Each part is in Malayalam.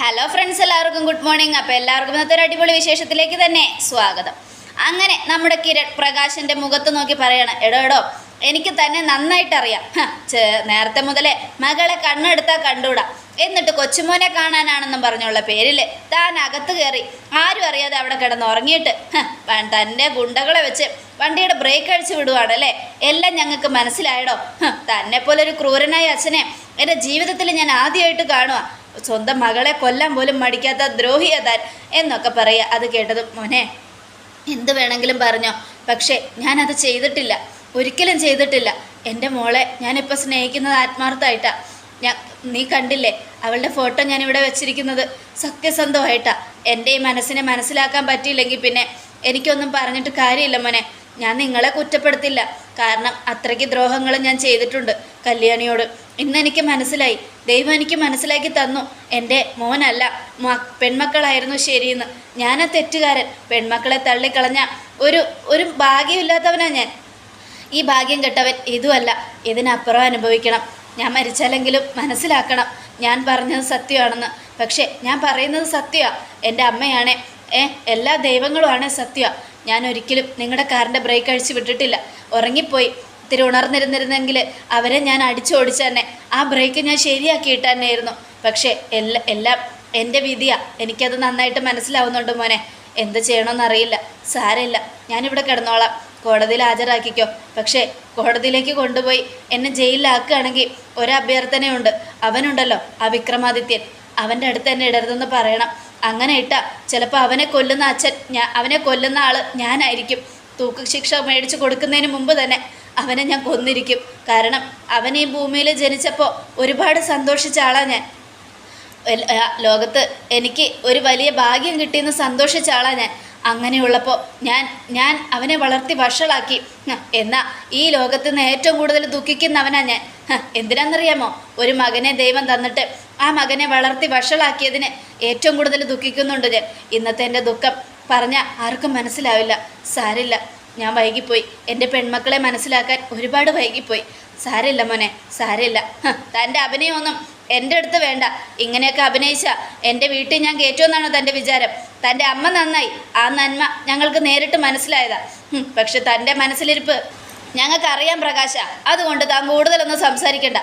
ഹലോ ഫ്രണ്ട്സ് എല്ലാവർക്കും ഗുഡ് മോർണിംഗ് അപ്പോൾ എല്ലാവർക്കും ഇന്നത്തെ ഒരു അടിപൊളി വിശേഷത്തിലേക്ക് തന്നെ സ്വാഗതം. അങ്ങനെ നമ്മുടെ കിരൺ പ്രകാശിന്റെ മുഖത്ത് നോക്കി പറയണം എടോ എടോ എനിക്ക് തന്നെ നന്നായിട്ട് അറിയാം. നേരത്തെ മുതലേ മകളെ കണ്ണെടുത്താൽ കണ്ടുകൂടാ. എന്നിട്ട് കൊച്ചുമോനെ കാണാനാണെന്നും പറഞ്ഞുള്ള പേരിൽ താൻ അകത്ത് കയറി ആരും അറിയാതെ അവിടെ കിടന്ന് ഉറങ്ങിയിട്ട് തന്റെ ഗുണ്ടകളെ വെച്ച് വണ്ടിയുടെ ബ്രേക്ക് അഴിച്ചു വിടുവാണല്ലേ എല്ലാം ഞങ്ങൾക്ക് മനസ്സിലായടോ. തന്നെപ്പോലൊരു ക്രൂരനായ അച്ഛനെ എന്റെ ജീവിതത്തിൽ ഞാൻ ആദ്യമായിട്ട് കാണുക സ്വന്തം മകളെ കൊല്ലാൻ പോലും മടിക്കാത്ത ദ്രോഹിയതാൻ എന്നൊക്കെ പറയുക. അത് കേട്ടത് മോനെ എന്ത് വേണമെങ്കിലും പറഞ്ഞോ. പക്ഷേ ഞാനത് ചെയ്തിട്ടില്ല. ഒരിക്കലും ചെയ്തിട്ടില്ല. എന്റെ മോളെ ഞാനിപ്പോൾ സ്നേഹിക്കുന്നത് ആത്മാർത്ഥമായിട്ടാണ് ഞാൻ നീ കണ്ടില്ലേ? അവളുടെ ഫോട്ടോ ഞാനിവിടെ വെച്ചിരിക്കുന്നത് സത്യസന്ധമായിട്ടാണ് എന്റെ ഈ മനസ്സിനെ മനസ്സിലാക്കാൻ പറ്റിയില്ലെങ്കിൽ പിന്നെ എനിക്കൊന്നും പറഞ്ഞിട്ട് കാര്യമില്ല മോനെ. ഞാൻ നിങ്ങളെ കുറ്റപ്പെടുത്തില്ല. കാരണം അത്രയ്ക്ക് ദ്രോഹങ്ങൾ ഞാൻ ചെയ്തിട്ടുണ്ട് കല്യാണിയോട്. ഇന്നെനിക്ക് മനസ്സിലായി. ദൈവം എനിക്ക് മനസ്സിലാക്കി തന്നു. എന്റെ മോനല്ല പെൺമക്കളായിരുന്നു ശരിയെന്ന്. ഞാനാ തെറ്റുകാരൻ. പെൺമക്കളെ തള്ളിക്കളഞ്ഞ ഒരു ഒരു ഭാഗ്യമില്ലാത്തവനാ ഞാൻ. ഈ ഭാഗ്യം കെട്ടവൻ ഇതുമല്ല. ഇതിനപ്പുറം അനുഭവിക്കണം. ഞാൻ മരിച്ചാലെങ്കിലും മനസ്സിലാക്കണം. ഞാൻ പറഞ്ഞത് സത്യമാണെന്ന്. പക്ഷേ ഞാൻ പറയുന്നത് സത്യമാണ് എന്റെ അമ്മയാണേ. ഏ എല്ലാ ദൈവങ്ങളുമാണ് സത്യമാണ് ഞാൻ ഒരിക്കലും നിങ്ങളുടെ കാറിന്റെ ബ്രേക്ക് അഴിച്ച് വിട്ടിട്ടില്ല. ഉറങ്ങിപ്പോയി. ഇത്തിരി ഉണർന്നിരുന്നിരുന്നെങ്കിൽ അവരെ ഞാൻ അടിച്ചോടിച്ചു തന്നെ ആ ബ്രേക്ക് ഞാൻ ശരിയാക്കിയിട്ട് തന്നെയായിരുന്നു. പക്ഷേ എല്ലാ എല്ലാം എന്റെ വിധിയാണ് എനിക്കത് നന്നായിട്ട് മനസ്സിലാവുന്നുണ്ട് മോനെ. എന്ത് ചെയ്യണമെന്നറിയില്ല സാരമില്ല. ഞാനിവിടെ കിടന്നോളാം. കോടതിയിൽ ഹാജരാക്കിക്കോ. പക്ഷേ കോടതിയിലേക്ക് കൊണ്ടുപോയി എന്നെ ജയിലിലാക്കുകയാണെങ്കിൽ ഒരഭ്യർത്ഥനയുണ്ട്. അവനുണ്ടല്ലോ ആ വിക്രമാദിത്യൻ. അവന്റെ അടുത്ത് തന്നെ ഇടരുതെന്ന് പറയണം. അങ്ങനെ ഇട്ട ചിലപ്പോൾ അവനെ കൊല്ലുന്ന അച്ഛൻ ഞാൻ അവനെ കൊല്ലുന്ന ആൾ ഞാനായിരിക്കും. തൂക്ക് ശിക്ഷ മേടിച്ച് കൊടുക്കുന്നതിന് മുമ്പ് തന്നെ അവനെ ഞാൻ കൊന്നിരിക്കും. കാരണം അവൻ ഈ ഭൂമിയിൽ ജനിച്ചപ്പോൾ ഒരുപാട് സന്തോഷിച്ച ആളാണ് ഞാൻ. ലോകത്ത് എനിക്ക് ഒരു വലിയ ഭാഗ്യം കിട്ടിയെന്ന് സന്തോഷിച്ച ആളാണ് ഞാൻ. അങ്ങനെയുള്ളപ്പോൾ ഞാൻ ഞാൻ അവനെ വളർത്തി വഷളാക്കി. എന്നാൽ എന്നാ ഈ ലോകത്ത് നിന്ന് ഏറ്റവും കൂടുതൽ ദുഃഖിക്കുന്നവനാണ് ഞാൻ. എന്തിനാണെന്നറിയാമോ ഒരു മകനെ ദൈവം തന്നിട്ട് ആ മകനെ വളർത്തി വഷളാക്കിയതിന് ഏറ്റവും കൂടുതൽ ദുഃഖിക്കുന്നുണ്ട് ഞാൻ. ഇന്നത്തെ എന്റെ ദുഃഖം പറഞ്ഞാൽ ആർക്കും മനസ്സിലാവില്ല. സാരില്ല ഞാൻ വൈകിപ്പോയി. എന്റെ പെൺമക്കളെ മനസ്സിലാക്കാൻ ഒരുപാട് വൈകിപ്പോയി. സാരില്ല മോനെ സാരില്ല തന്റെ അഭിനയമൊന്നും എന്റെ അടുത്ത് വേണ്ട. ഇങ്ങനെയൊക്കെ അഭിനയിച്ച എന്റെ വീട്ടിൽ ഞാൻ കയറ്റുമെന്നാണോ തന്റെ വിചാരം? തന്റെ അമ്മ നന്നായി. ആ നന്മ ഞങ്ങൾക്ക് നേരിട്ട് മനസ്സിലായതാ. പക്ഷെ തന്റെ മനസ്സിലിരിപ്പ് ഞങ്ങൾക്ക് അറിയാം പ്രകാശ. അതുകൊണ്ട് താൻ കൂടുതലൊന്നും സംസാരിക്കണ്ട.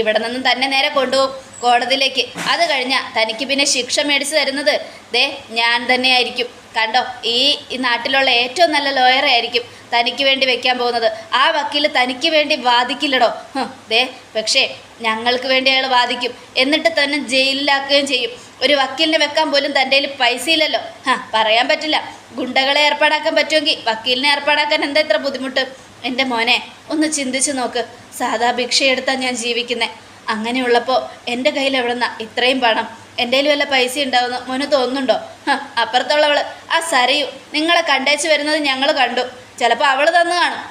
ഇവിടെ നിന്നും തന്നെ നേരെ കൊണ്ടുപോകും കോടതിയിലേക്ക്. അത് കഴിഞ്ഞാൽ തനിക്ക് പിന്നെ ശിക്ഷ മേടിച്ചു തരുന്നത് ദേ ഞാൻ തന്നെയായിരിക്കും. കണ്ടോ? ഈ നാട്ടിലുള്ള ഏറ്റവും നല്ല ലോയറെ ആയിരിക്കും തനിക്ക് വേണ്ടി വെക്കാൻ പോകുന്നത്. ആ വക്കീൽ തനിക്ക് വേണ്ടി വാദിക്കില്ലടോ. ദേ പക്ഷേ ഞങ്ങൾക്ക് വേണ്ടി അയാൾ വാദിക്കും. എന്നിട്ട് തന്നെ ജയിലിലാക്കുകയും ചെയ്യും. ഒരു വക്കീലിനെ വെക്കാൻ പോലും തന്റെ കയ്യിൽ പൈസ ഇല്ലല്ലോ പറയാൻ പറ്റില്ല. ഗുണ്ടകളെ ഏർപ്പാടാക്കാൻ പറ്റുമെങ്കിൽ വക്കീലിനെ ഏർപ്പാടാക്കാൻ എന്താ ഇത്ര ബുദ്ധിമുട്ട്? എന്റെ മോനെ ഒന്ന് ചിന്തിച്ചു നോക്ക്. സാധാ ഭിക്ഷയെടുത്താൽ ഞാൻ ജീവിക്കുന്നത് അങ്ങനെയുള്ളപ്പോൾ എന്റെ കയ്യിൽ എവിടെന്നാ ഇത്രയും പണം? എന്റെ വല്ല പൈസ ഉണ്ടാവുമെന്ന് മോന് തോന്നുന്നുണ്ടോ? അപ്പുറത്തുള്ളവൾ ആ സരയു നിങ്ങളെ കണ്ടേച്ച് വരുന്നത് ഞങ്ങൾ കണ്ടു. ചിലപ്പോൾ അവൾ തന്നു കാണും.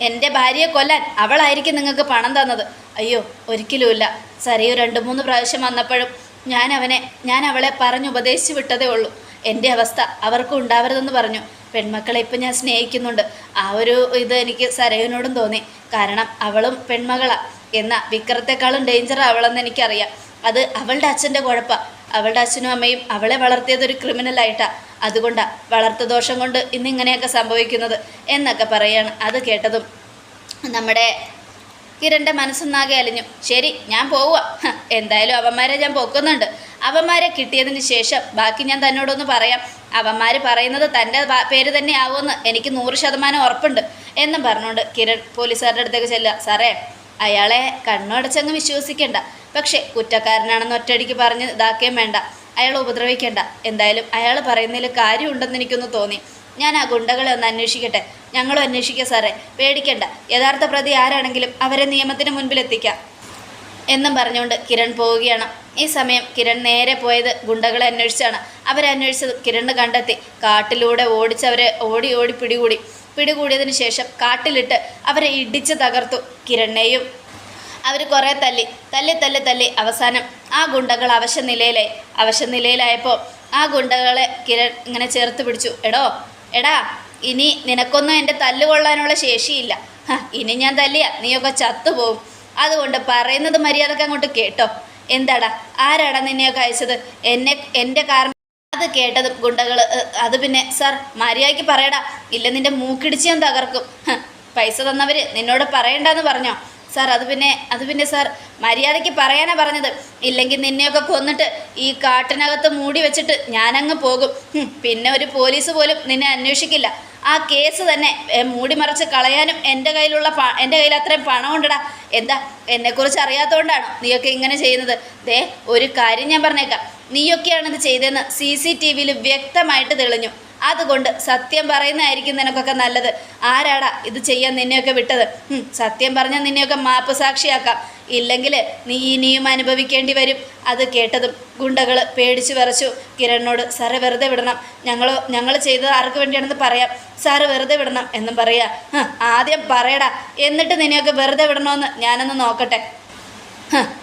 എന്റെ ഭാര്യയെ കൊല്ലാൻ അവളായിരിക്കും നിങ്ങൾക്ക് പണം തന്നത്. അയ്യോ ഒരിക്കലുമില്ല സരയു രണ്ട് മൂന്ന് പ്രാവശ്യം വന്നപ്പോഴും ഞാൻ അവനെ ഞാൻ അവളെ പറഞ്ഞുപദേശിച്ചു വിട്ടതേ ഉള്ളൂ. എന്റെ അവസ്ഥ അവർക്കും ഉണ്ടാവരുതെന്ന് പറഞ്ഞു. പെൺമക്കളെ ഇപ്പം ഞാൻ സ്നേഹിക്കുന്നുണ്ട്. ആ ഒരു ഇത് എനിക്ക് സരയുവിനോടും തോന്നി. കാരണം അവളും പെൺമകളാണ് എന്നാൽ വിക്രത്തെക്കാളും ഡേഞ്ചർ അവളെന്ന് എനിക്കറിയാം. അത് അവളുടെ അച്ഛന്റെ കുഴപ്പമാണ് അവളുടെ അച്ഛനും അമ്മയും അവളെ വളർത്തിയത് ഒരു ക്രിമിനലായിട്ടാണ് അതുകൊണ്ടാണ് വളർത്തു ദോഷം കൊണ്ട് ഇന്നിങ്ങനെയൊക്കെ സംഭവിക്കുന്നത് എന്നൊക്കെ പറയാണ്. അത് കേട്ടതും നമ്മുടെ കിരണിന്റെ മനസ്സൊന്നാകെ അലിഞ്ഞു. ശരി ഞാൻ പോവുക എന്തായാലും അവന്മാരെ ഞാൻ പൊക്കുന്നുണ്ട്. അവന്മാരെ കിട്ടിയതിന് ശേഷം ബാക്കി ഞാൻ തന്നോടൊന്ന് പറയാം. അവന്മാർ പറയുന്നത് തന്റെ പേര് തന്നെ ആവുമെന്ന് എനിക്ക് നൂറ് ശതമാനം ഉറപ്പുണ്ട് എന്നും പറഞ്ഞുകൊണ്ട് കിരൺ പോലീസുകാരുടെ അടുത്തേക്ക് ചെല്ലുക. സാറേ അയാളെ കണ്ണടച്ചങ്ങ് വിശ്വസിക്കേണ്ട. പക്ഷേ കുറ്റക്കാരനാണെന്ന് ഒറ്റയടിക്ക് പറഞ്ഞ് ഇതാക്കുകയും വേണ്ട. അയാൾ ഉപദ്രവിക്കേണ്ട. എന്തായാലും അയാൾ പറയുന്നതിൽ കാര്യമുണ്ടെന്ന് എനിക്കൊന്ന് തോന്നി. ഞാൻ ആ ഗുണ്ടകളെ ഒന്ന് അന്വേഷിക്കട്ടെ. ഞങ്ങളും അന്വേഷിക്കാം സാറേ. പേടിക്കേണ്ട. യഥാർത്ഥ പ്രതി ആരാണെങ്കിലും അവരെ നിയമത്തിന് മുൻപിലെത്തിക്കാം. എന്നും പറഞ്ഞുകൊണ്ട് കിരൺ പോവുകയാണ്. ഈ സമയം കിരൺ നേരെ പോയത് ഗുണ്ടകളെ അന്വേഷിച്ചാണ്. അവരെ അന്വേഷിച്ചത് കിരണ് കണ്ടെത്തി. കാട്ടിലൂടെ ഓടിച്ചവരെ ഓടി ഓടി പിടികൂടി. പിടികൂടിയതിന് ശേഷം കാട്ടിലിട്ട് അവരെ ഇടിച്ച് തകർത്തു കിരണിനെയും. അവർ കുറേ തല്ലി തല്ലി തല്ലി തല്ലി അവസാനം ആ ഗുണ്ടകൾ അവശ നിലയിലായി അവശ നിലയിലായപ്പോൾ ആ ഗുണ്ടകളെ കിരൺ ഇങ്ങനെ ചേർത്ത് പിടിച്ചു. എടോ എടാ ഇനി നിനക്കൊന്നും എന്റെ തല്ലുകൊള്ളാനുള്ള ശേഷിയില്ല. ഇനി ഞാൻ തല്ലിയ. നീയൊക്കെ ചത്തുപോകും അതുകൊണ്ട് പറയുന്നത് മര്യാദയ്ക്ക് അങ്ങോട്ട് കേട്ടോ. എന്താടാ? ആരാടാ നിന്നെയൊക്കെ അയച്ചത്? എന്നെ എന്റെ കാരണം അത് കേട്ടത് ഗുണ്ടകൾ. അത് പിന്നെ സാർ മര്യാദയ്ക്ക് പറയടാ. ഇല്ല നിന്റെ മൂക്കിടിച്ച് ഞാൻ തകർക്കും. പൈസ തന്നവര് നിന്നോട് പറയണ്ടെന്ന് പറഞ്ഞോ. സാർ അത് പിന്നെ അത് പിന്നെ സാർ മര്യാദയ്ക്ക് പറയാനാ പറഞ്ഞത്. ഇല്ലെങ്കിൽ നിന്നെയൊക്കെ കൊന്നിട്ട് ഈ കാട്ടിനകത്ത് മൂടി വെച്ചിട്ട് ഞാനങ്ങ് പോകും. പിന്നെ ഒരു പോലീസ് പോലും നിന്നെ അന്വേഷിക്കില്ല. ആ കേസ് തന്നെ ഏ, മൂടി മറച്ച് കളയാനും എന്റെ കയ്യിലുള്ള എന്റെ കയ്യിൽ അത്രയും പണം ഉണ്ടടാ എന്താ എന്നെക്കുറിച്ച് അറിയാത്തതുകൊണ്ടാണ് നീയൊക്കെ ഇങ്ങനെ ചെയ്യുന്നത്? ദേ ഒരു കാര്യം ഞാൻ പറഞ്ഞേക്കാം. നീയൊക്കെയാണ് ഇത് ചെയ്തതെന്ന് സി സി ടി വിയിൽ വ്യക്തമായിട്ട് തെളിഞ്ഞു. അതുകൊണ്ട് സത്യം പറയുന്നതായിരിക്കും നിനക്കൊക്കെ നല്ലത്. ആരാടാ ഇത് ചെയ്യാൻ നിന്നെയൊക്കെ വിട്ടത്? സത്യം പറഞ്ഞാൽ നിന്നെയൊക്കെ മാപ്പ് സാക്ഷിയാക്കാം. ഇല്ലെങ്കിൽ നീ ഇനിയും അനുഭവിക്കേണ്ടി വരും. അത് കേട്ടതും ഗുണ്ടകൾ പേടിച്ചു വിറച്ചു. കിരണിനോട് സാറ് വെറുതെ വിടണം. ഞങ്ങൾ ഞങ്ങൾ ചെയ്തത് ആർക്ക് വേണ്ടിയാണെന്ന് പറയാം. സാറ് വെറുതെ വിടണം എന്നും പറയാ. ആദ്യം പറയടാ. എന്നിട്ട് നിന്നെയൊക്കെ വെറുതെ വിടണമെന്ന് ഞാനൊന്ന് നോക്കട്ടെ.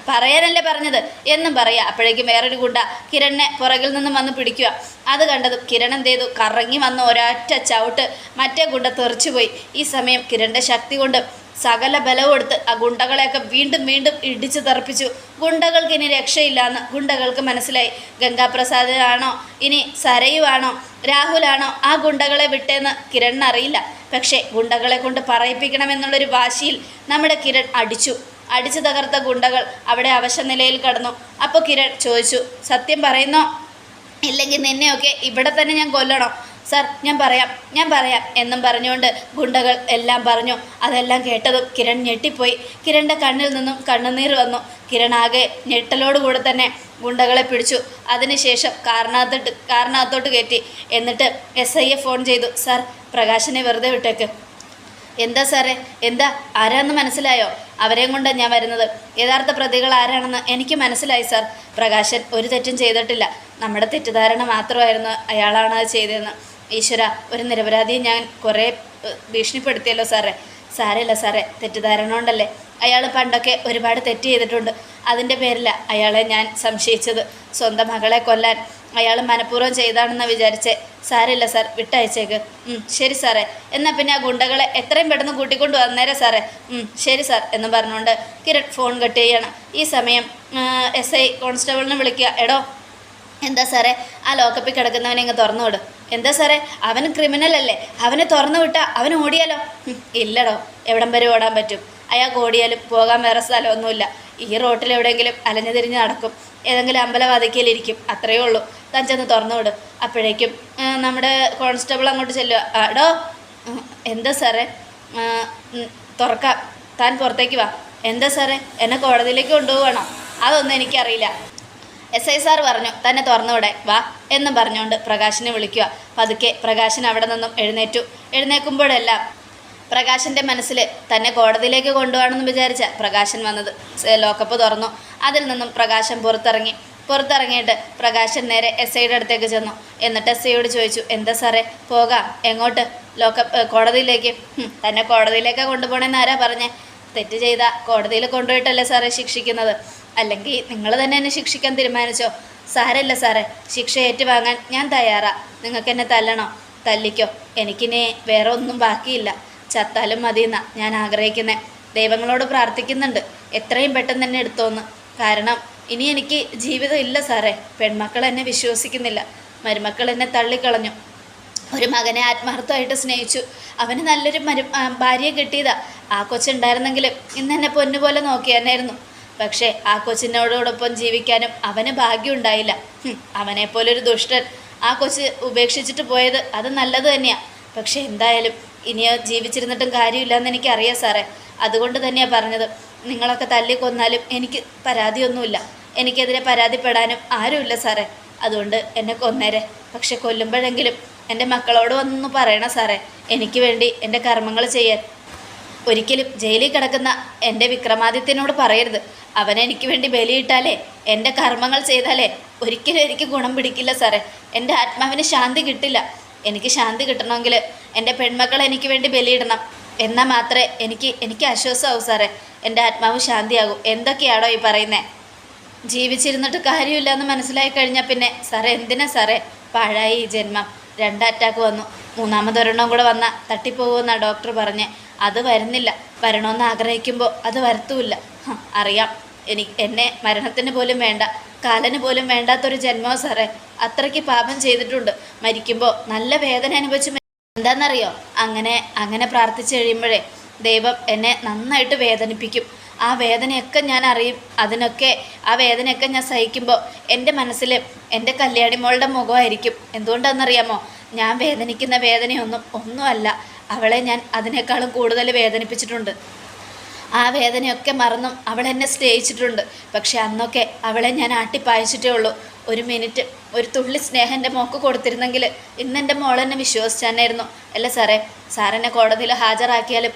പറയാനല്ലേ പറഞ്ഞത്? എന്നും പറയാ. അപ്പോഴേക്കും വേറൊരു ഗുണ്ട കിരണിനെ പുറകിൽ നിന്നും വന്ന് പിടിക്കുക. അത് കണ്ടതും കിരൺ എന്ത് ചെയ്തു? കറങ്ങി വന്ന് ഒരൊറ്റ ചവിട്ട് മറ്റേ ഗുണ്ട തെറിച്ചുപോയി ഈ സമയം കിരണിന്റെ ശക്തി കൊണ്ട് സകല ബലവും എടുത്ത് ആ ഗുണ്ടകളെയൊക്കെ വീണ്ടും വീണ്ടും ഇടിച്ചു തെറപ്പിച്ചു. ഗുണ്ടകൾക്ക് ഇനി രക്ഷയില്ലാന്ന് ഗുണ്ടകൾക്ക് മനസ്സിലായി. ഗംഗാപ്രസാദനാണോ ഇനി സരയുവാണോ? രാഹുലാണോ ആ ഗുണ്ടകളെ വിട്ടേന്ന് കിരൺ അറിയില്ല. പക്ഷേ ഗുണ്ടകളെ കൊണ്ട് പറയിപ്പിക്കണമെന്നുള്ളൊരു വാശിയിൽ നമ്മുടെ കിരൺ അടിച്ചു. അടിച്ചു തകർത്ത ഗുണ്ടകൾ അവിടെ അവശനിലയിൽ കടന്നു. അപ്പോൾ കിരൺ ചോദിച്ചു സത്യം പറയുന്നോ? ഇല്ലെങ്കിൽ നിന്നെയൊക്കെ ഇവിടെ തന്നെ ഞാൻ കൊല്ലണോ? സർ ഞാൻ പറയാം ഞാൻ പറയാം എന്നും പറഞ്ഞുകൊണ്ട് ഗുണ്ടകൾ എല്ലാം പറഞ്ഞു. അതെല്ലാം കേട്ടതും കിരൺ ഞെട്ടിപ്പോയി. കിരണിന്റെ കണ്ണിൽ നിന്നും കണ്ണുനീർ വന്നു. കിരൺ ആകെ ഞെട്ടലോടുകൂടെ തന്നെ ഗുണ്ടകളെ പിടിച്ചു. അതിനുശേഷം കാറിനകത്തോട്ട് കാറിനകത്തോട്ട് കയറ്റി. എന്നിട്ട് എസ് ഫോൺ ചെയ്തു സർ പ്രകാശനെ വെറുതെ വിട്ടേക്ക്. എന്താ സാറേ? എന്താ? ആരാണെന്ന് മനസ്സിലായോ? അവരെയും കൊണ്ട് ഞാൻ വരുന്നത്. യഥാർത്ഥ പ്രതികൾ ആരാണെന്ന് എനിക്ക് മനസ്സിലായി സാർ. പ്രകാശൻ ഒരു തെറ്റും ചെയ്തിട്ടില്ല. നമ്മുടെ തെറ്റിദ്ധാരണ മാത്രമായിരുന്നു അയാളാണ് അത് ചെയ്തതെന്ന്. ഈശ്വര ഒരു നിരപരാധിയെ ഞാൻ കുറേ ഭീഷണിപ്പെടുത്തിയല്ലോ സാറേ. സാരമില്ല സാറേ. തെറ്റിദ്ധാരണ കൊണ്ടല്ലേ? അയാൾ പണ്ടൊക്കെ ഒരുപാട് തെറ്റ് ചെയ്തിട്ടുണ്ട്. അതിന്റെ പേരിൽ അയാളെ ഞാൻ സംശയിച്ചത്. സ്വന്തം മകളെ കൊല്ലാൻ. അയാൾ മനഃപൂർവം ചെയ്താണെന്ന് വിചാരിച്ചേ. സാരമില്ല സാർ വിട്ടയച്ചേക്ക്. ശരി സാറേ. എന്നാൽ പിന്നെ ആ ഗുണ്ടകളെ എത്രയും പെട്ടെന്ന് കൂട്ടിക്കൊണ്ട് വന്നേരെ സാറേ. ശരി സാർ എന്ന് പറഞ്ഞുകൊണ്ട് കിരൺ ഫോൺ കട്ട് ചെയ്യണം. ഈ സമയം എസ് ഐ കോൺസ്റ്റബിളിനെ വിളിക്കുക. എടോ എന്താ സാറേ? ആ ലോക്കപ്പിൽ കിടക്കുന്നവനെ ഇങ്ങ് തുറന്നു വിടും എന്താ സാറേ? അവൻ ക്രിമിനൽ അല്ലേ? അവനെ തുറന്നു വിട്ടാൽ അവൻ ഓടിയാലോ? ഇല്ലടോ. എവിടം വരെ ഓടാൻ പറ്റും? അയാൾക്ക് ഓടിയാലും പോകാൻ വേറെ സ്ഥലമൊന്നുമില്ല. ഈ റോട്ടിൽ എവിടെയെങ്കിലും അലഞ്ഞു തിരിഞ്ഞ് നടക്കും. ഏതെങ്കിലും അമ്പലവാതിക്കയിലിരിക്കും അത്രയേ ഉള്ളൂ. താൻ ചെന്ന് തുറന്നു വിടും. അപ്പോഴേക്കും നമ്മുടെ കോൺസ്റ്റബിൾ അങ്ങോട്ട് ചെല്ലുക. ആടോ എന്താ സാറേ? തുറക്കാം. താൻ പുറത്തേക്ക് വാ. എന്താ സാറേ? എന്നെ കോടതിയിലേക്ക് കൊണ്ടുപോകണോ? അതൊന്നും എനിക്കറിയില്ല. എസ് ഐ സാർ പറഞ്ഞു തന്നെ തുറന്നുവിടെ വാ എന്നും പറഞ്ഞുകൊണ്ട് പ്രകാശിനെ വിളിക്കുക. പതുക്കെ പ്രകാശൻ അവിടെ നിന്നും എഴുന്നേറ്റു. എഴുന്നേൽക്കുമ്പോഴെല്ലാം പ്രകാശന്റെ മനസ്സിൽ തന്നെ കോടതിയിലേക്ക് കൊണ്ടുപോകണമെന്ന് വിചാരിച്ച പ്രകാശൻ വന്നത്. ലോക്കപ്പ് തുറന്നു. അതിൽ നിന്നും പ്രകാശൻ പുറത്തിറങ്ങി. പുറത്തിറങ്ങിയിട്ട് പ്രകാശൻ നേരെ എസ് ഐയുടെ അടുത്തേക്ക് ചെന്നു. എന്നിട്ട് എസ് ഐയോട് ചോദിച്ചു എന്താ സാറേ പോകാം. എങ്ങോട്ട്? ലോക്ക കോടതിയിലേക്ക്. തന്നെ കോടതിയിലേക്കാണ് കൊണ്ടുപോകണമെന്ന് ആരാ പറഞ്ഞേ? തെറ്റ് ചെയ്ത കോടതിയിൽ കൊണ്ടുപോയിട്ടല്ലേ സാറേ ശിക്ഷിക്കുന്നത്? അല്ലെങ്കിൽ നിങ്ങൾ തന്നെ എന്നെ ശിക്ഷിക്കാൻ തീരുമാനിച്ചോ? സാരല്ല സാറേ ശിക്ഷ ഏറ്റുവാങ്ങാൻ ഞാൻ തയ്യാറാ. നിങ്ങൾക്ക് എന്നെ തല്ലണോ? തല്ലിക്കോ. എനിക്കിനി വേറെ ഒന്നും ബാക്കിയില്ല. ചത്താലും മതിയെന്നാ ഞാൻ ആഗ്രഹിക്കുന്നത് ദൈവങ്ങളോട് പ്രാർത്ഥിക്കുന്നുണ്ട്. എത്രയും പെട്ടെന്ന് തന്നെ എടുത്തോന്ന്. കാരണം ഇനി എനിക്ക് ജീവിതം ഇല്ല സാറേ. പെൺമക്കൾ എന്നെ വിശ്വസിക്കുന്നില്ല. മരുമക്കൾ എന്നെ തള്ളിക്കളഞ്ഞു. ഒരു മകനെ ആത്മാർത്ഥമായിട്ട് സ്നേഹിച്ചു. അവന് നല്ലൊരു മരു ഭാര്യയെ കിട്ടിയതാ. ആ കൊച്ചുണ്ടായിരുന്നെങ്കിലും ഇന്ന് എന്നെ പൊന്നുപോലെ നോക്കിയാനായിരുന്നു പക്ഷേ ആ കൊച്ചിനോടോടൊപ്പം ജീവിക്കാനും അവന് ഭാഗ്യം ഉണ്ടായില്ല ഹും, അവനെപ്പോലൊരു ദുഷ്ടൻ ആ കൊച്ച് ഉപേക്ഷിച്ചിട്ട് പോയത് അത് നല്ലത് തന്നെയാണ് പക്ഷേ എന്തായാലും ഇനിയോ ജീവിച്ചിരുന്നിട്ടും കാര്യമില്ലെന്ന് എനിക്കറിയാം സാറേ. അതുകൊണ്ട് തന്നെയാണ് പറഞ്ഞത്. നിങ്ങളൊക്കെ തല്ലിക്കൊന്നാലും എനിക്ക് പരാതിയൊന്നുമില്ല. എനിക്കെതിരെ പരാതിപ്പെടാനും ആരുമില്ല സാറേ. അതുകൊണ്ട് എന്നെ കൊന്നേരെ. പക്ഷെ കൊല്ലുമ്പോഴെങ്കിലും എന്റെ മക്കളോട് വന്നൊന്ന് പറയണം സാറേ. എനിക്ക് വേണ്ടി എന്റെ കർമ്മങ്ങൾ ചെയ്യാൻ. ഒരിക്കലും ജയിലിൽ കിടക്കുന്ന എന്റെ വിക്രമാദിത്യനോട് പറയരുത്. അവൻ എനിക്ക് വേണ്ടി ബലിയിട്ടാലേ എന്റെ കർമ്മങ്ങൾ ചെയ്താലേ ഒരിക്കലും എനിക്ക് ഗുണം പിടിക്കില്ല സാറേ. എന്റെ ആത്മാവിന് ശാന്തി കിട്ടില്ല. എനിക്ക് ശാന്തി കിട്ടണമെങ്കിൽ എന്റെ പെൺമക്കൾ എനിക്ക് വേണ്ടി ബലിയിടണം. എന്നാൽ മാത്രമേ എനിക്ക് എനിക്ക് ആശ്വാസമാവും സാറേ. എന്റെ ആത്മാവ് ശാന്തിയാകും. എന്തൊക്കെയാണോ ഈ പറയുന്നത് ജീവിച്ചിരുന്നിട്ട് കാര്യമില്ല എന്ന് മനസ്സിലായി കഴിഞ്ഞാൽ പിന്നെ സാറേ എന്തിനാ സാറേ? പാഴായി ഈ ജന്മം. രണ്ട് അറ്റാക്ക് വന്നു. മൂന്നാമതൊരെണ്ണം കൂടെ വന്നാൽ തട്ടിപ്പോകുമെന്നാണ് ഡോക്ടർ പറഞ്ഞ്. അത് വരുന്നില്ല. വരണമെന്ന് ആഗ്രഹിക്കുമ്പോൾ അത് വരത്തുമില്ല അറിയാം. എനിക്ക് എന്നെ മരണത്തിന് പോലും വേണ്ട. കാലന് പോലും വേണ്ടാത്തൊരു ജന്മോ സാറേ. അത്രയ്ക്ക് പാപം ചെയ്തിട്ടുണ്ട്. മരിക്കുമ്പോൾ നല്ല വേദന അനുഭവിച്ച് എന്താണെന്നറിയോ അങ്ങനെ അങ്ങനെ പ്രാർത്ഥിച്ചു കഴിയുമ്പോഴേ ദൈവം എന്നെ നന്നായിട്ട് വേദനിപ്പിക്കും. ആ വേദനയൊക്കെ ഞാൻ അറിയും. അതിനൊക്കെ ആ വേദനയൊക്കെ ഞാൻ സഹിക്കുമ്പോൾ എന്റെ മനസ്സിൽ എന്റെ കല്യാണി മോളുടെ മുഖമായിരിക്കും. എന്തുകൊണ്ടാണെന്നറിയാമോ? ഞാൻ വേദനിക്കുന്ന വേദനയൊന്നും ഒന്നുമല്ല. അവളെ ഞാൻ അതിനേക്കാളും കൂടുതൽ വേദനിപ്പിച്ചിട്ടുണ്ട്. ആ വേദനയൊക്കെ മറന്നും അവൾ എന്നെ സ്നേഹിച്ചിട്ടുണ്ട്. പക്ഷെ അന്നൊക്കെ അവളെ ഞാൻ ആട്ടിപ്പായച്ചിട്ടേ ഉള്ളൂ. ഒരു മിനിറ്റ് ഒരു തുള്ളി സ്നേഹം എന്റെ മോക്ക് കൊടുത്തിരുന്നെങ്കിൽ ഇന്ന് എന്റെ മോളെന്നെ വിശ്വസിച്ചാനായിരുന്നു. അല്ല സാറേ സാറെന്നെ കോടതിയിൽ ഹാജരാക്കിയാലും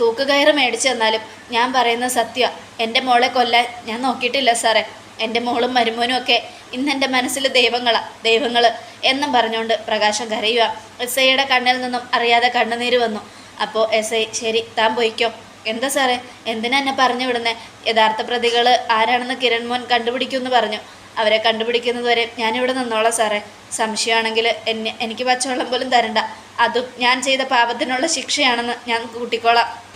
തൂക്കുകയറ് മേടിച്ചു തന്നാലും ഞാൻ പറയുന്ന സത്യ. എന്റെ മോളെ കൊല്ലാൻ ഞാൻ നോക്കിയിട്ടില്ല സാറേ. എന്റെ മോളും മരുമോനും ഒക്കെ ഇന്ന് എന്റെ മനസ്സിൽ ദൈവങ്ങളാ ദൈവങ്ങൾ എന്നും പറഞ്ഞുകൊണ്ട് പ്രകാശം കരയുക. എസ് ഐയുടെ കണ്ണിൽ നിന്നും അറിയാതെ കണ്ണുനീര് വന്നു. അപ്പോൾ എസ് ഐ ശരി താൻ പോയിക്കോ. എന്താ സാറേ? എന്തിനാ എന്നെ പറഞ്ഞു വിടുന്നേ? യഥാർത്ഥ പ്രതികൾ ആരാണെന്ന് കിരൺ മോൻ കണ്ടുപിടിക്കുമെന്ന് പറഞ്ഞു. അവരെ കണ്ടുപിടിക്കുന്നത് വരെ ഞാനിവിടെ നിന്നോളാം സാറേ. സംശയമാണെങ്കിൽ എന്നെ എനിക്ക് പച്ചവെള്ളം പോലും തരണ്ട. അതും ഞാൻ ചെയ്ത പാപത്തിനുള്ള ശിക്ഷയാണെന്ന് ഞാൻ കൂട്ടിക്കോളാം.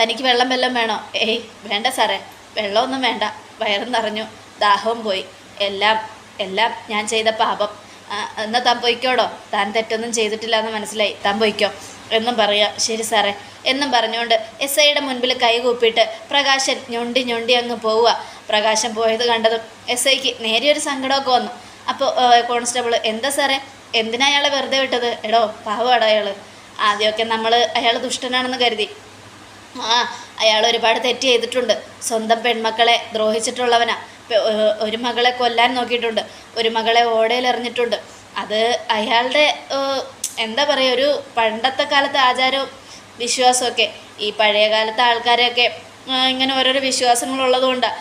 തനിക്ക് വെള്ളം വെള്ളം വേണോ? ഏയ് വേണ്ട സാറേ. വെള്ളമൊന്നും വേണ്ട. വയറും നിറഞ്ഞു. ദാഹവും പോയി. എല്ലാം എല്ലാം ഞാൻ ചെയ്ത പാപം. എന്നാൽ എന്നാ താൻ പൊയ്ക്കോടോ? താൻ തെറ്റൊന്നും ചെയ്തിട്ടില്ല എന്ന് മനസ്സിലായി. താൻ പൊയ്ക്കോ. എന്നും പറയാം ശരി സാറേ. എന്നും പറഞ്ഞുകൊണ്ട് എസ് ഐയുടെ മുൻപിൽ കൈ കൂപ്പിയിട്ട് പ്രകാശൻ ഞൊണ്ടി ഞൊണ്ടി അങ്ങ് പോവുക. പ്രകാശൻ പോയത് കണ്ടതും എസ് ഐക്ക് നേരിയൊരു സങ്കടമൊക്കെ വന്നു. അപ്പോൾ കോൺസ്റ്റബിൾ എന്താ സാറേ? എന്തിനാ അയാളെ വെറുതെ വിട്ടത്? എടോ പാവമാടോ അയാൾ ആദ്യമൊക്കെ നമ്മൾ അയാൾ ദുഷ്ടനാണെന്ന് കരുതി. ആ അയാൾ ഒരുപാട് തെറ്റ് ചെയ്തിട്ടുണ്ട്. സ്വന്തം പെൺമക്കളെ ദ്രോഹിച്ചിട്ടുള്ളവനാ. ഒരു മകളെ കൊല്ലാൻ നോക്കിയിട്ടുണ്ട്. ഒരു മകളെ ഓടയിൽ എറിഞ്ഞിട്ടുണ്ട്. അത് അയാളുടെ എന്താ പറയുക ഒരു പണ്ടത്തെ കാലത്തെ ആചാരവും വിശ്വാസമൊക്കെ ഈ പഴയ കാലത്തെ ആൾക്കാരെയൊക്കെ ഇങ്ങനെ ഓരോരോ വിശ്വാസങ്ങളുള്ളതുകൊണ്ടാണ്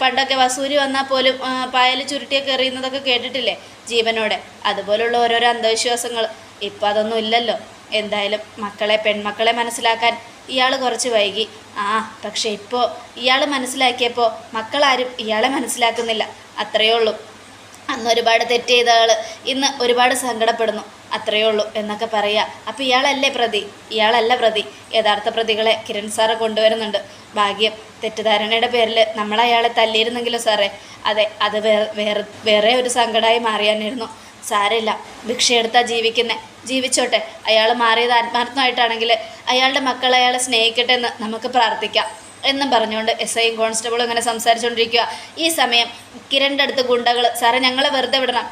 പണ്ടൊക്കെ വസൂരി വന്നാൽ പോലും പായൽ ചുരുട്ടിയൊക്കെ എറിയുന്നതൊക്കെ കേട്ടിട്ടില്ലേ ജീവനോടെ? അതുപോലുള്ള ഓരോരോ അന്ധവിശ്വാസങ്ങൾ. ഇപ്പം അതൊന്നും ഇല്ലല്ലോ. എന്തായാലും മക്കളെ പെൺമക്കളെ മനസ്സിലാക്കാൻ ഇയാൾ കുറച്ച് വൈകി. ആ പക്ഷെ ഇപ്പോൾ ഇയാൾ മനസ്സിലാക്കിയപ്പോൾ മക്കളാരും ഇയാളെ മനസ്സിലാക്കുന്നില്ല. അത്രയേ ഉള്ളൂ. അന്ന് ഒരുപാട് തെറ്റ് ചെയ്ത ആൾ ഇന്ന് ഒരുപാട് സങ്കടപ്പെടുന്നു. അത്രയേ ഉള്ളൂ എന്നൊക്കെ പറയുക അപ്പോൾ ഇയാളല്ലേ പ്രതി? ഇയാളല്ല പ്രതി. യഥാർത്ഥ പ്രതികളെ കിരൺ സാറ് കൊണ്ടുവരുന്നുണ്ട്. ഭാഗ്യം. തെറ്റിദ്ധാരണയുടെ പേരിൽ നമ്മൾ അയാളെ തല്ലിയിരുന്നെങ്കിലോ സാറേ. അതെ അത് വേറെ വേറെ ഒരു സങ്കടമായി മാറിയാനിരുന്നു. സാരമില്ല. ഭിക്ഷയെടുത്താ ജീവിക്കുന്നത് ജീവിച്ചോട്ടെ. അയാൾ മാറിയത് ആത്മാർത്ഥമായിട്ടാണെങ്കിൽ അയാളുടെ മക്കൾ അയാളെ സ്നേഹിക്കട്ടെ എന്ന് നമുക്ക് പ്രാർത്ഥിക്കാം. എന്നും പറഞ്ഞുകൊണ്ട് എസ് ഐയും കോൺസ്റ്റബിളും ഇങ്ങനെ സംസാരിച്ചുകൊണ്ടിരിക്കുക. ഈ സമയം കിരണിന്റെ അടുത്ത് ഗുണ്ടകൾ സാറേ ഞങ്ങളെ വെറുതെ വിടണം.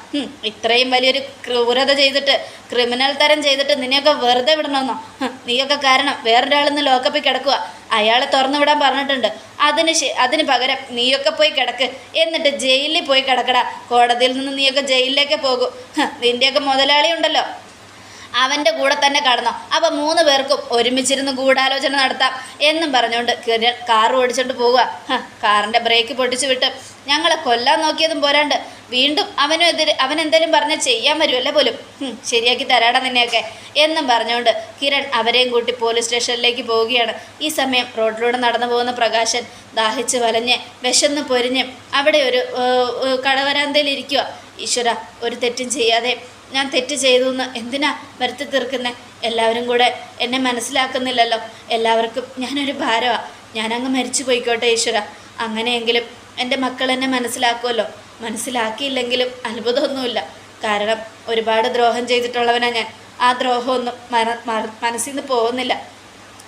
ഇത്രയും വലിയൊരു ക്രൂരത ചെയ്തിട്ട് ക്രിമിനൽ തരം ചെയ്തിട്ട് നിന്നെയൊക്കെ വെറുതെ വിടണമെന്നോ? നീയൊക്കെ കാരണം വേറൊരാളിന്ന് ലോക്കപ്പിൽ കിടക്കുക. അയാളെ തുറന്നു വിടാൻ പറഞ്ഞിട്ടുണ്ട്. അതിന് അതിന് പകരം നീയൊക്കെ പോയി കിടക്ക്. എന്നിട്ട് ജയിലിൽ പോയി കിടക്കടാ. കോടതിയിൽ നിന്ന് നീയൊക്കെ ജയിലിലേക്ക് പോകും. നിന്റെയൊക്കെ മുതലാളി ഉണ്ടല്ലോ. അവന്റെ കൂടെ തന്നെ കടന്നോ. അപ്പം മൂന്ന് പേർക്കും ഒരുമിച്ചിരുന്ന് ഗൂഢാലോചന നടത്താം എന്നും പറഞ്ഞുകൊണ്ട് കിരൺ കാർ ഓടിച്ചോണ്ട് പോവുക. കാറിന്റെ ബ്രേക്ക് പൊട്ടിച്ചു വിട്ട് ഞങ്ങളെ കൊല്ലാൻ നോക്കിയതും പോരാണ്ട് വീണ്ടും അവനും എതിരെ അവൻ എന്തെങ്കിലും പറഞ്ഞാൽ ചെയ്യാൻ വരുമല്ലേ പോലും. ശരിയാക്കി തരാടാ നിന്നെയൊക്കെ എന്നും പറഞ്ഞുകൊണ്ട് കിരൺ അവരെയും കൂട്ടി പോലീസ് സ്റ്റേഷനിലേക്ക് പോവുകയാണ്. ഈ സമയം റോഡിലൂടെ നടന്നു പോകുന്ന പ്രകാശൻ ദാഹിച്ച് വലഞ്ഞ് വിശന്ന് പൊരിഞ്ഞ് അവിടെ ഒരു കടവരാന്തയിൽ ഇരിക്കുക ഈശ്വര ഒരു തെറ്റും ചെയ്യാതെ ഞാൻ തെറ്റ് ചെയ്തു എന്ന് എന്തിനാ വരുത്തി തീർക്കുന്നത് എല്ലാവരും കൂടെ എന്നെ മനസ്സിലാക്കുന്നില്ലല്ലോ. എല്ലാവർക്കും ഞാനൊരു ഭാരമാണ് ഞാനങ്ങ് മരിച്ചു പോയിക്കോട്ടെ ഈശ്വര. അങ്ങനെയെങ്കിലും എന്റെ മക്കൾ എന്നെ മനസ്സിലാക്കുമല്ലോ മനസ്സിലാക്കിയില്ലെങ്കിലും അത്ഭുതമൊന്നുമില്ല. കാരണം ഒരുപാട് ദ്രോഹം ചെയ്തിട്ടുള്ളവനാണ് ഞാൻ. ആ ദ്രോഹമൊന്നും മന മനസ്സിൽ നിന്ന് പോകുന്നില്ല.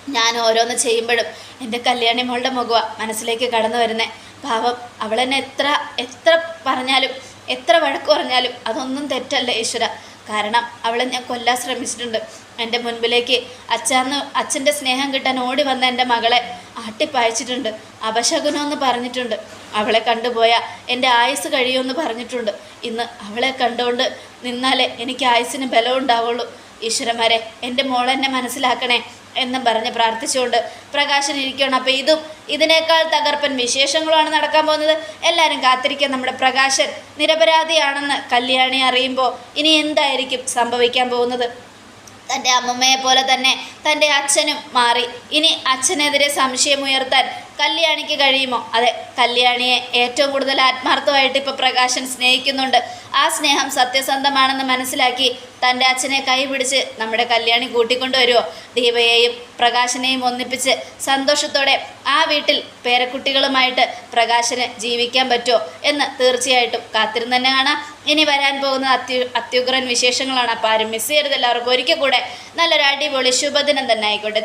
ഞാൻ ഓരോന്ന് ചെയ്യുമ്പോഴും എന്റെ കല്യാണി മോളുടെ മുഖമാണ് മനസ്സിലേക്ക് കടന്നു വരുന്നത് പാവം അവളെന്നെ എത്ര എത്ര പറഞ്ഞാലും എത്ര വഴക്ക് പറഞ്ഞാലും അതൊന്നും തെറ്റല്ല ഈശ്വര. കാരണം അവളെ ഞാൻ കൊല്ലാൻ ശ്രമിച്ചിട്ടുണ്ട്. എന്റെ മുൻപിലേക്ക് അച്ഛന്ന് അച്ഛന്റെ സ്നേഹം കിട്ടാൻ ഓടി വന്ന എന്റെ മകളെ ആട്ടിപ്പായച്ചിട്ടുണ്ട്. അപശകുനമെന്ന് പറഞ്ഞിട്ടുണ്ട്. അവളെ കണ്ടുപോയ എന്റെ ആയുസ് കഴിയുമെന്ന് പറഞ്ഞിട്ടുണ്ട്. ഇന്ന് അവളെ കണ്ടുകൊണ്ട് നിന്നാലേ എനിക്ക് ആയുസിന് ബലം ഉണ്ടാവുള്ളൂ ഈശ്വരന്മാരെ എന്റെ മോളെന്നെ മനസ്സിലാക്കണേ എന്നും പറഞ്ഞ് പ്രാർത്ഥിച്ചുകൊണ്ട് പ്രകാശൻ ഇരിക്കുകയാണ് അപ്പോൾ ഇതും ഇതിനേക്കാൾ തകർപ്പൻ വിശേഷങ്ങളുമാണ് നടക്കാൻ പോകുന്നത്. എല്ലാവരും കാത്തിരിക്കാൻ നമ്മുടെ പ്രകാശൻ നിരപരാധിയാണെന്ന് കല്യാണി അറിയുമ്പോൾ ഇനി എന്തായിരിക്കും സംഭവിക്കാൻ പോകുന്നത്? തന്റെ അമ്മമ്മയെ പോലെ തന്നെ തന്റെ അച്ഛനും മാറി. ഇനി അച്ഛനെതിരെ സംശയമുയർത്താൻ കല്യാണിക്ക് കഴിയുമോ? അതെ കല്യാണിയെ ഏറ്റവും കൂടുതൽ ആത്മാർത്ഥമായിട്ട് ഇപ്പോൾ പ്രകാശൻ സ്നേഹിക്കുന്നുണ്ട്. ആ സ്നേഹം സത്യസന്ധമാണെന്ന് മനസ്സിലാക്കി തന്റെ അച്ഛനെ കൈ പിടിച്ച് നമ്മുടെ കല്യാണി കൂട്ടിക്കൊണ്ടുവരുമോ ദീപയെയും പ്രകാശനെയും ഒന്നിപ്പിച്ച് സന്തോഷത്തോടെ ആ വീട്ടിൽ പേരക്കുട്ടികളുമായിട്ട് പ്രകാശന് ജീവിക്കാൻ പറ്റുമോ എന്ന് തീർച്ചയായിട്ടും കാത്തിരുന്ന് തന്നെ കാണാം. ഇനി വരാൻ പോകുന്ന അത്യു അത്യുഗ്രൻ വിശേഷങ്ങളാണ് അപ്പോൾ ആരും മിസ് ചെയ്യരുത് എല്ലാവർക്കും. ഒരിക്കൽ കൂടെ നല്ലൊരു അടിപൊളി ശുഭദിനം തന്നെ ആയിക്കോട്ടെ.